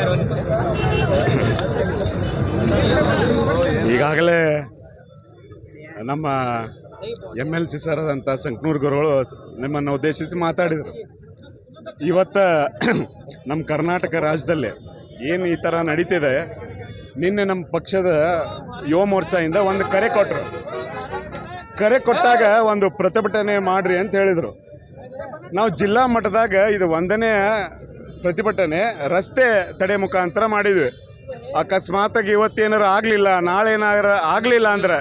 ಈಗಾಗಲೇ ನಮ್ಮ M L C sir ಆದಂಥ ಸಂಕನೂರು ಗುರುಗಳು ನಿಮ್ಮನ್ನು ಉದ್ದೇಶಿಸಿ ಮಾತಾಡಿದರು. ಇವತ್ತು ನಮ್ಮ ಕರ್ನಾಟಕ ರಾಜ್ಯದಲ್ಲಿ ಏನು ಈ ಥರ ನಡೀತಿದೆ, ನಿನ್ನೆ ನಮ್ಮ ಪಕ್ಷದ ಯುವ ಮೋರ್ಚಾಯಿಂದ ಒಂದು ಕರೆ ಕೊಟ್ಟರು ಕರೆ ಕೊಟ್ಟಾಗ ಒಂದು ಪ್ರತಿಭಟನೆ ಮಾಡ್ರಿ ಅಂತ ಹೇಳಿದರು. ನಾವು ಜಿಲ್ಲಾ ಮಟ್ಟದಾಗ ಇದು ಒಂದನೇ ಪ್ರತಿಭಟನೆ ರಸ್ತೆ ತಡೆ ಮುಖಾಂತರ ಮಾಡಿದ್ವಿ. ಅಕಸ್ಮಾತಾಗಿ ಇವತ್ತೇನಾರು ಆಗಲಿಲ್ಲ ನಾಳೆ ಏನಾರ ಆಗಲಿಲ್ಲ ಅಂದ್ರೆ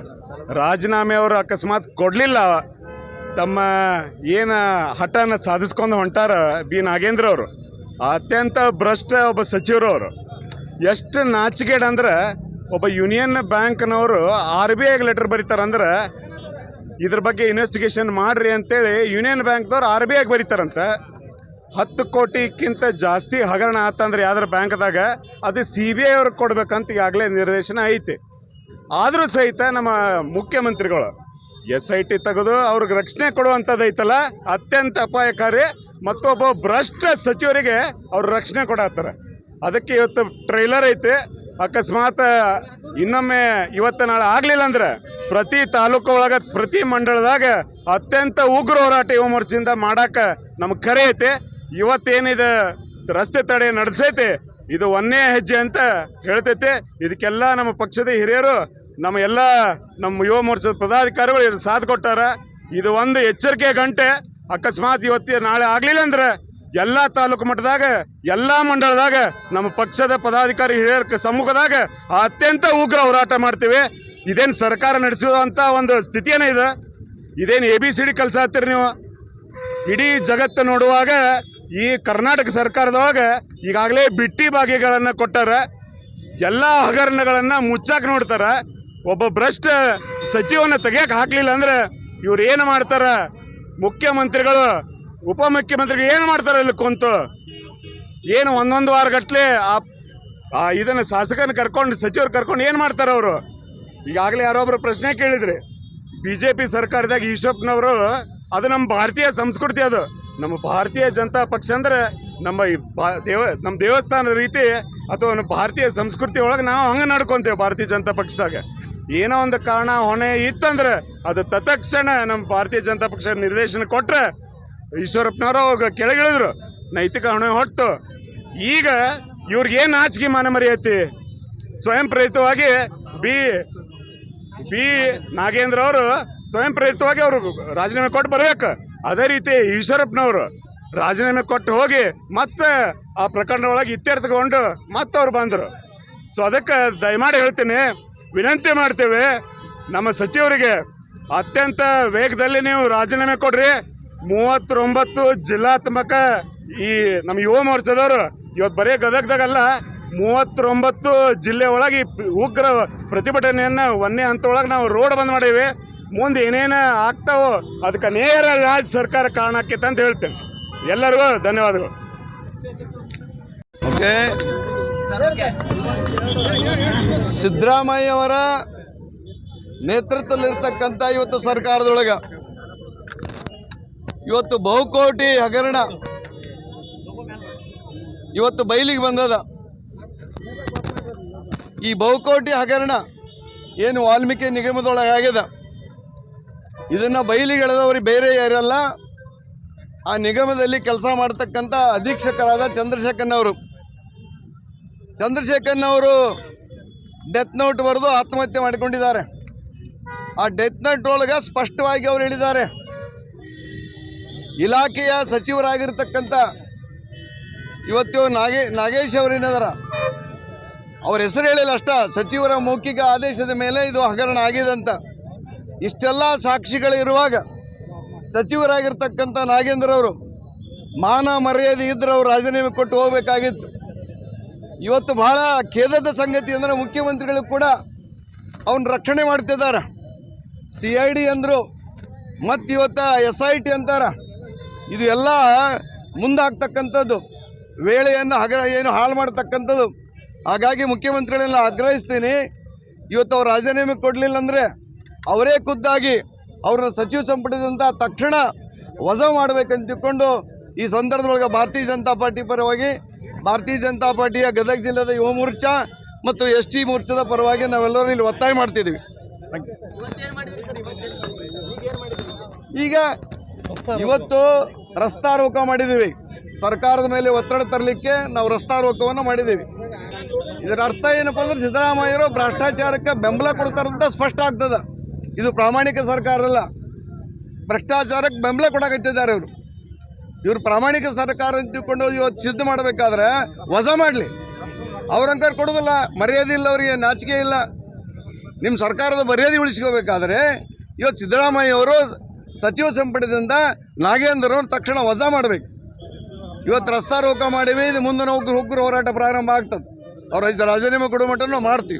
ರಾಜೀನಾಮೆ ಅವರು ಅಕಸ್ಮಾತ್ ಕೊಡಲಿಲ್ಲ. ತಮ್ಮ ಏನು ಹಠನ ಸಾಧಿಸ್ಕೊಂಡು ಹೊಂಟಾರ ಬಿ ನಾಗೇಂದ್ರ ಅವರು. ಅತ್ಯಂತ ಭ್ರಷ್ಟ ಒಬ್ಬ ಸಚಿವರು ಅವರು. ಎಷ್ಟು ನಾಚಿಕೆಡ್ ಅಂದ್ರೆ ಒಬ್ಬ ಯೂನಿಯನ್ ಬ್ಯಾಂಕ್ನವರು ಆರ್ ಬಿ ಐಗೆ ಲೆಟರ್ ಬರೀತಾರಂದ್ರೆ ಇದ್ರ ಬಗ್ಗೆ ಇನ್ವೆಸ್ಟಿಗೇಷನ್ ಮಾಡ್ರಿ ಅಂತೇಳಿ ಯೂನಿಯನ್ ಬ್ಯಾಂಕ್ದವ್ರು ಆರ್ ಬಿ ಐಗೆ ಬರೀತಾರಂತೆ. ಹತ್ತು ಕೋಟಿಕ್ಕಿಂತ ಜಾಸ್ತಿ ಹಗರಣ ಆತಂದ್ರೆ ಯಾವ್ದಾರ ಬ್ಯಾಂಕ್ದಾಗ, ಅದು ಸಿ ಬಿ ಐ ಅವ್ರಿಗೆ ಕೊಡ್ಬೇಕಂತ ಈಗಾಗಲೇ ನಿರ್ದೇಶನ ಐತಿ. ಆದರೂ ಸಹಿತ ನಮ್ಮ ಮುಖ್ಯಮಂತ್ರಿಗಳು ಎಸ್ ಐ ಟಿ ತೆಗೆದು ಅವ್ರಿಗೆ ರಕ್ಷಣೆ ಕೊಡುವಂಥದ್ದು ಐತಲ್ಲ, ಅತ್ಯಂತ ಅಪಾಯಕಾರಿ ಮತ್ತೊಬ್ಬ ಭ್ರಷ್ಟ ಸಚಿವರಿಗೆ ಅವ್ರು ರಕ್ಷಣೆ ಕೊಡತ್ತಾರ. ಅದಕ್ಕೆ ಇವತ್ತು ಟ್ರೈಲರ್ ಐತೆ. ಅಕಸ್ಮಾತ್ ಇನ್ನೊಮ್ಮೆ ಇವತ್ತು ನಾಳೆ ಆಗಲಿಲ್ಲ ಅಂದ್ರೆ ಪ್ರತಿ ತಾಲೂಕು ಒಳಗೆ, ಪ್ರತಿ ಮಂಡಳದಾಗ ಅತ್ಯಂತ ಉಗ್ರ ಹೋರಾಟ ಯುವ ಮೋರ್ಚಿಂದ ಮಾಡಕ್ಕೆ ನಮ್ಗೆ ಕರೆ ಐತೆ. ಇವತ್ತೇನಿದೆ? ರಸ್ತೆ ತಡೆ ನಡೆಸೈತೆ. ಇದು ಒಂದೇ ಹೆಜ್ಜೆ ಅಂತ ಹೇಳ್ತೈತೆ. ಇದಕ್ಕೆಲ್ಲ ನಮ್ಮ ಪಕ್ಷದ ಹಿರಿಯರು, ನಮ್ಮ ಎಲ್ಲ ನಮ್ಮ ಯುವ ಮೋರ್ಚಾದ ಪದಾಧಿಕಾರಿಗಳು ಇದು ಸಾಥ್ ಕೊಟ್ಟಾರ. ಇದು ಒಂದು ಎಚ್ಚರಿಕೆ ಗಂಟೆ. ಅಕಸ್ಮಾತ್ ಇವತ್ತು ನಾಳೆ ಆಗಲಿಲ್ಲ ಅಂದ್ರೆ ಎಲ್ಲ ತಾಲೂಕು ಮಟ್ಟದಾಗ, ಎಲ್ಲ ಮಂಡಳದಾಗ ನಮ್ಮ ಪಕ್ಷದ ಪದಾಧಿಕಾರಿ ಹಿರಿಯರ ಸಮ್ಮುಖದಾಗ ಅತ್ಯಂತ ಉಗ್ರ ಹೋರಾಟ ಮಾಡ್ತೀವಿ. ಇದೇನು ಸರ್ಕಾರ ನಡೆಸುವಂಥ ಒಂದು ಸ್ಥಿತಿಯೇ ಇದೆ? ಇದೇನು ಎ ಬಿ ಸಿ ಡಿ ಕೆಲಸ ಹತ್ತಿರ ನೀವು? ಇಡೀ ಜಗತ್ತು ನೋಡುವಾಗ ಈ ಕರ್ನಾಟಕ ಸರ್ಕಾರದೊಳಗೆ ಈಗಾಗಲೇ ಬಿಟ್ಟಿ ಬಾಗಿಗಳನ್ನು ಕೊಟ್ಟಾರ ಎಲ್ಲ ಹಗರಣಗಳನ್ನು ಮುಚ್ಚಾಕ ನೋಡ್ತಾರ. ಒಬ್ಬ ಭ್ರಷ್ಟ ಸಚಿವನ ತೆಗಿಯಕ್ಕೆ ಹಾಕಲಿಲ್ಲ ಅಂದ್ರೆ ಇವ್ರು ಏನು ಮಾಡ್ತಾರ? ಮುಖ್ಯಮಂತ್ರಿಗಳು, ಉಪಮುಖ್ಯಮಂತ್ರಿಗಳು ಏನು ಮಾಡ್ತಾರೆ ಇಲ್ಲಿ ಕುಂತು? ಏನು ಒಂದೊಂದು ವಾರ ಗಟ್ಲೆ ಆ ಇದನ್ನು ಶಾಸಕನ ಕರ್ಕೊಂಡು, ಸಚಿವರು ಕರ್ಕೊಂಡು ಏನು ಮಾಡ್ತಾರೆ ಅವರು? ಈಗಾಗಲೇ ಯಾರೊಬ್ಬರು ಪ್ರಶ್ನೆ ಕೇಳಿದ್ರಿ. ಬಿ ಜೆ ಪಿ ಸರ್ಕಾರದಾಗ ಈಶ್ವಪ್ನವರು ಅದು ನಮ್ಮ ಭಾರತೀಯ ಸಂಸ್ಕೃತಿ ಅದು. ನಮ್ಮ ಭಾರತೀಯ ಜನತಾ ಪಕ್ಷ ಅಂದ್ರೆ ನಮ್ಮ ಈ ಬಾ ದೇವ, ನಮ್ಮ ದೇವಸ್ಥಾನದ ರೀತಿ ಅಥವಾ ನಮ್ಮ ಭಾರತೀಯ ಸಂಸ್ಕೃತಿ ಒಳಗೆ ನಾವು ಹಂಗೆ ನಡ್ಕೊಂತೇವೆ ಭಾರತೀಯ ಜನತಾ ಪಕ್ಷದಾಗ. ಏನೋ ಒಂದು ಕಾರಣ ಹೊಣೆ ಇತ್ತಂದ್ರೆ ಅದು ತತ್ಕ್ಷಣ ನಮ್ಮ ಭಾರತೀಯ ಜನತಾ ಪಕ್ಷ ನಿರ್ದೇಶನ ಕೊಟ್ಟರೆ ಈಶ್ವರಪ್ಪನವರು ಅವಾಗ ಕೆಳಗಿಳಿದ್ರು, ನೈತಿಕ ಹೊಣೆ ಹೊಟ್ಟು ಈಗ ಇವ್ರಿಗೇನು ನಾಚಿಕೆ ಮಾನ ಮರೆಯೈತಿ? ಸ್ವಯಂ ಪ್ರೇರಿತವಾಗಿ ಬಿ ಬಿ ನಾಗೇಂದ್ರ ಅವರು ಸ್ವಯಂ ಪ್ರೇರಿತವಾಗಿ ಅವರು ರಾಜೀನಾಮೆ ಕೊಟ್ಟು ಬರ್ಬೇಕು. ಅದೇ ರೀತಿ ಈಶ್ವರಪ್ಪನವರು ರಾಜೀನಾಮೆ ಕೊಟ್ಟು ಹೋಗಿ ಮತ್ತೆ ಆ ಪ್ರಕರಣ ಒಳಗೆ ಇತ್ಯರ್ಥಗೊಂಡು ಮತ್ತೆ ಅವ್ರು ಬಂದರು. ಸೊ ಅದಕ್ಕೆ ದಯಮಾಡಿ ಹೇಳ್ತೀನಿ, ವಿನಂತಿ ಮಾಡ್ತೇವೆ, ನಮ್ಮ ಸಚಿವರಿಗೆ ಅತ್ಯಂತ ವೇಗದಲ್ಲಿ ನೀವು ರಾಜೀನಾಮೆ ಕೊಡ್ರಿ. ಮೂವತ್ತೊಂಬತ್ತು ಜಿಲ್ಲಾತ್ಮಕ ಈ ನಮ್ಮ ಯುವ ಮೋರ್ಚಾದವರು ಇವತ್ತು ಬರೀ ಗದಗದಾಗಲ್ಲ, ಮೂವತ್ತೊಂಬತ್ತು ಜಿಲ್ಲೆ ಒಳಗೆ ಉಗ್ರ ಪ್ರತಿಭಟನೆಯನ್ನು ಒಂದೇ ಹಂತದೊಳಗೆ ನಾವು ರೋಡ್ ಬಂದ್ ಮಾಡೀವಿ ಮುಂದೆ ಏನೇನು ಆಗ್ತಾವೋ ಅದಕ್ಕೆ ನೇರ ರಾಜ್ಯ ಸರ್ಕಾರ ಕಾರಣ ಆಕೈತೆ ಅಂತ ಹೇಳ್ತೇನೆ. ಎಲ್ಲರಿಗೂ ಧನ್ಯವಾದಗಳು. ಓಕೆ. ಸಿದ್ದರಾಮಯ್ಯವರ ನೇತೃತ್ವದಲ್ಲಿರ್ತಕ್ಕಂಥ ಇವತ್ತು ಸರ್ಕಾರದೊಳಗೆ. ಇವತ್ತು ಬಹುಕೋಟಿ ಹಗರಣ ಇವತ್ತು ಬೈಲಿಗೆ ಬಂದದ. ಈ ಬಹುಕೋಟಿ ಹಗರಣ ಏನು ವಾಲ್ಮೀಕಿ ನಿಗಮದೊಳಗೆ ಆಗ್ಯದ ಇದನ್ನ ಬಯಲಿಗೆಳೆದವ್ರಿಗೆ ಬೇರೆ ಯಾರಲ್ಲ, ಆ ನಿಗಮದಲ್ಲಿ ಕೆಲಸ ಮಾಡ್ತಕ್ಕಂಥ ಅಧೀಕ್ಷಕರಾದ ಚಂದ್ರಶೇಖರ್ನವರು. ಚಂದ್ರಶೇಖರ್ನವರು ಡೆತ್ ನೋಟ್ ಬರೆದು ಆತ್ಮಹತ್ಯೆ ಮಾಡಿಕೊಂಡಿದ್ದಾರೆ. ಆ ಡೆತ್ ನೋಟ್ ಒಳಗೆ ಸ್ಪಷ್ಟವಾಗಿ ಅವರು ಹೇಳಿದ್ದಾರೆ. ಇಲಾಖೆಯ ಸಚಿವರಾಗಿರ್ತಕ್ಕಂಥ ಇವತ್ತು ನಾಗೇ, ನಾಗೇಶ್ ಅವರೇನದಾರ ಅವ್ರ ಹೆಸರು ಹೇಳಿಲ್ಲ ಅಷ್ಟ. ಸಚಿವರ ಮೌಖಿಕ ಆದೇಶದ ಮೇಲೆ ಇದು ಹಗರಣ ಆಗಿದೆ ಅಂತ. ಇಷ್ಟೆಲ್ಲ ಸಾಕ್ಷಿಗಳಿರುವಾಗ ಸಚಿವರಾಗಿರ್ತಕ್ಕಂಥ ನಾಗೇಂದ್ರ ಅವರು ಮಾನ ಮರ್ಯಾದೆ ಇದ್ರೆ ಅವರು ರಾಜೀನಾಮೆ ಕೊಟ್ಟು ಹೋಗಬೇಕಾಗಿತ್ತು. ಇವತ್ತು ಬಹಳ ಖೇದದ ಸಂಗತಿ ಅಂದರೆ ಮುಖ್ಯಮಂತ್ರಿಗಳು ಕೂಡ ಅವನ ರಕ್ಷಣೆ ಮಾಡ್ತಿದ್ದಾರೆ ಸಿ ಐ ಡಿ ಅಂದರು, ಮತ್ತು ಇವತ್ತು ಎಸ್ ಐ ಟಿ ಅಂತಾರ. ಇದು ಎಲ್ಲ ಮುಂದಾಗ್ತಕ್ಕಂಥದ್ದು. ವೇಳೆಯನ್ನು ಹಗ, ಏನು ಹಾಳು ಮಾಡ್ತಕ್ಕಂಥದ್ದು. ಹಾಗಾಗಿ ಮುಖ್ಯಮಂತ್ರಿಗಳನ್ನ ಆಗ್ರಹಿಸ್ತೀನಿ. ಇವತ್ತು ಅವ್ರು ರಾಜೀನಾಮೆ ಕೊಡಲಿಲ್ಲ ಅಂದರೆ ಅವರೇ ಖುದ್ದಾಗಿ ಅವ್ರನ್ನ ಸಚಿವ ಸಂಪುಟದಿಂದ ತಕ್ಷಣ ವಜಾ ಮಾಡಬೇಕಂತ ತಿಳ್ಕೊಂಡು ಈ ಸಂದರ್ಭದೊಳಗೆ ಭಾರತೀಯ ಜನತಾ ಪಾರ್ಟಿ ಪರವಾಗಿ ಭಾರತೀಯ ಜನತಾ ಪಾರ್ಟಿಯ ಗದಗ ಜಿಲ್ಲೆದ ಯುವ ಮೋರ್ಚಾ ಮತ್ತು ಎಸ್ ಟಿ ಮೋರ್ಚಾದ ಪರವಾಗಿ ನಾವೆಲ್ಲರೂ ಇಲ್ಲಿ ಒತ್ತಾಯ ಮಾಡ್ತಿದ್ದೀವಿ. ಈಗ ಇವತ್ತು ರಸ್ತಾರೋಕ ಮಾಡಿದ್ದೀವಿ. ಸರ್ಕಾರದ ಮೇಲೆ ಒತ್ತಡ ತರಲಿಕ್ಕೆ ನಾವು ರಸ್ತಾರೋಕವನ್ನು ಮಾಡಿದ್ದೀವಿ. ಇದರ ಅರ್ಥ ಏನಪ್ಪ ಅಂದ್ರೆ ಸಿದ್ದರಾಮಯ್ಯರು ಭ್ರಷ್ಟಾಚಾರಕ್ಕೆ ಬೆಂಬಲ ಕೊಡ್ತಾರಂತ ಸ್ಪಷ್ಟ ಆಗ್ತದ. ಇದು ಪ್ರಾಮಾಣಿಕ ಸರ್ಕಾರ ಅಲ್ಲ ಭ್ರಷ್ಟಾಚಾರಕ್ಕೆ ಬೆಂಬಲ ಕೊಡಕತ್ತಿದ್ದಾರೆ ಇವರು. ಇವರು ಪ್ರಾಮಾಣಿಕ ಸರ್ಕಾರ ಅಂತ ತಿಳ್ಕೊಂಡು ಇವತ್ತು ಸಿದ್ಧ ಮಾಡಬೇಕಾದ್ರೆ ವಜಾ ಮಾಡಲಿ. ಅವ್ರಂಕಾರ ಕೊಡೋದಿಲ್ಲ, ಮರ್ಯಾದೆ ಇಲ್ಲ ಅವರಿಗೆ, ನಾಚಿಕೆ ಇಲ್ಲ. ನಿಮ್ಮ ಸರ್ಕಾರದ ಮರ್ಯಾದೆ ಉಳಿಸ್ಕೋಬೇಕಾದ್ರೆ ಇವತ್ತು ಸಿದ್ದರಾಮಯ್ಯ ಅವರು ಸಚಿವ ಸಂಪುಟದಿಂದ ನಾಗೇಂದ್ರ ತಕ್ಷಣ ವಜಾ ಮಾಡಬೇಕು. ಇವತ್ತು ರಸ್ತಾ ರೋಕ ಮಾಡಿವಿ, ಇದು ಮುಂದೆ ಉಗ್ರ ಉಗ್ರ ಹೋರಾಟ ಪ್ರಾರಂಭ ಆಗ್ತದೆ. ಅವ್ರ ರಾಜೀನಾಮೆ ಕೊಡೋ ಮಟ್ಟ ಮಾಡ್ತೀವಿ.